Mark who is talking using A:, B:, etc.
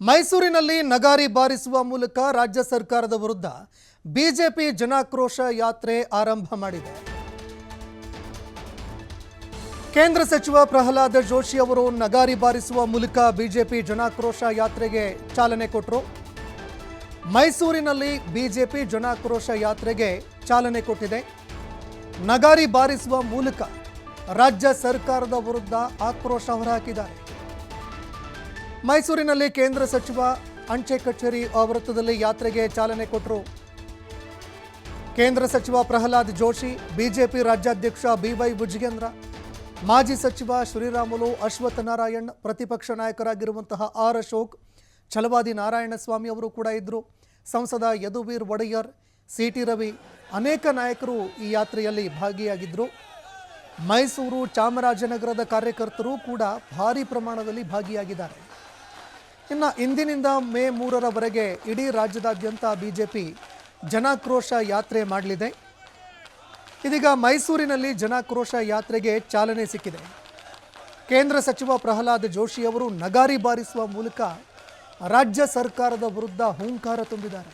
A: ಮೈಸೂರಿನಲ್ಲಿ ನಗಾರಿ ಬಾರಿಸುವ ಮೂಲಕ ರಾಜ್ಯ ಸರ್ಕಾರದ ವಿರುದ್ಧ ಬಿಜೆಪಿ ಜನಾಕ್ರೋಶ ಯಾತ್ರೆ ಆರಂಭ ಮಾಡಿದೆ. ಕೇಂದ್ರ ಸಚಿವ ಪ್ರಹ್ಲಾದ್ ಜೋಶಿ ಅವರು ನಗಾರಿ ಬಾರಿಸುವ ಮೂಲಕ ಬಿಜೆಪಿ ಜನಾಕ್ರೋಶ ಯಾತ್ರೆಗೆ ಚಾಲನೆ ಕೊಟ್ಟರು ಮೈಸೂರಿನಲ್ಲಿ ಬಿಜೆಪಿ ಜನಾಕ್ರೋಶ ಯಾತ್ರೆಗೆ ಚಾಲನೆ ಕೊಟ್ಟಿದೆ. ನಗಾರಿ ಬಾರಿಸುವ ಮೂಲಕ ರಾಜ್ಯ ಸರ್ಕಾರದ ವಿರುದ್ಧ ಆಕ್ರೋಶ ಹೊರಹಾಕಿದ್ದಾರೆ. ಮೈಸೂರಿನಲ್ಲಿ ಕೇಂದ್ರ ಸಚಿವ ಅಂಚೆ ಕಚೇರಿ ಆವೃತ್ತದಲ್ಲಿ ಯಾತ್ರೆಗೆ ಚಾಲನೆ ಕೊಟ್ಟರು ಕೇಂದ್ರ ಸಚಿವ ಪ್ರಹ್ಲಾದ್ ಜೋಶಿ, ಬಿಜೆಪಿ ರಾಜ್ಯಾಧ್ಯಕ್ಷ ಬಿವೈ ವಿಜಯೇಂದ್ರ, ಮಾಜಿ ಸಚಿವ ಶ್ರೀರಾಮುಲು ಅಶ್ವಥ್ ನಾರಾಯಣ್, ಪ್ರತಿಪಕ್ಷ ನಾಯಕರಾಗಿರುವಂತಹ ಆರ್ ಅಶೋಕ್, ಛಲವಾದಿ ನಾರಾಯಣಸ್ವಾಮಿ ಅವರು ಕೂಡ ಇದ್ದರು ಸಂಸದ ಯದುವೀರ್ ಒಡೆಯರ್, ಸಿ ಟಿ ರವಿ ಅನೇಕ ನಾಯಕರು ಈ ಯಾತ್ರೆಯಲ್ಲಿ ಭಾಗಿಯಾಗಿದ್ದರು ಮೈಸೂರು ಚಾಮರಾಜನಗರದ ಕಾರ್ಯಕರ್ತರು ಕೂಡ ಭಾರಿ ಪ್ರಮಾಣದಲ್ಲಿ ಭಾಗಿಯಾಗಿದ್ದಾರೆ. ಇನ್ನು ಇಂದಿನಿಂದ ಮೇ ಮೂರರವರೆಗೆ ಇಡೀ ರಾಜ್ಯದಾದ್ಯಂತ ಬಿಜೆಪಿ ಜನಾಕ್ರೋಶ ಯಾತ್ರೆ ಮಾಡಲಿದೆ. ಇದೀಗ ಮೈಸೂರಿನಲ್ಲಿ ಜನಾಕ್ರೋಶ ಯಾತ್ರೆಗೆ ಚಾಲನೆ ಸಿಕ್ಕಿದೆ. ಕೇಂದ್ರ ಸಚಿವ ಪ್ರಹ್ಲಾದ್ ಜೋಶಿ ಅವರು ನಗಾರಿ ಬಾರಿಸುವ ಮೂಲಕ ರಾಜ್ಯ ಸರ್ಕಾರದ ವಿರುದ್ಧ ಹೂಂಕಾರ ತುಂಬಿದ್ದಾರೆ.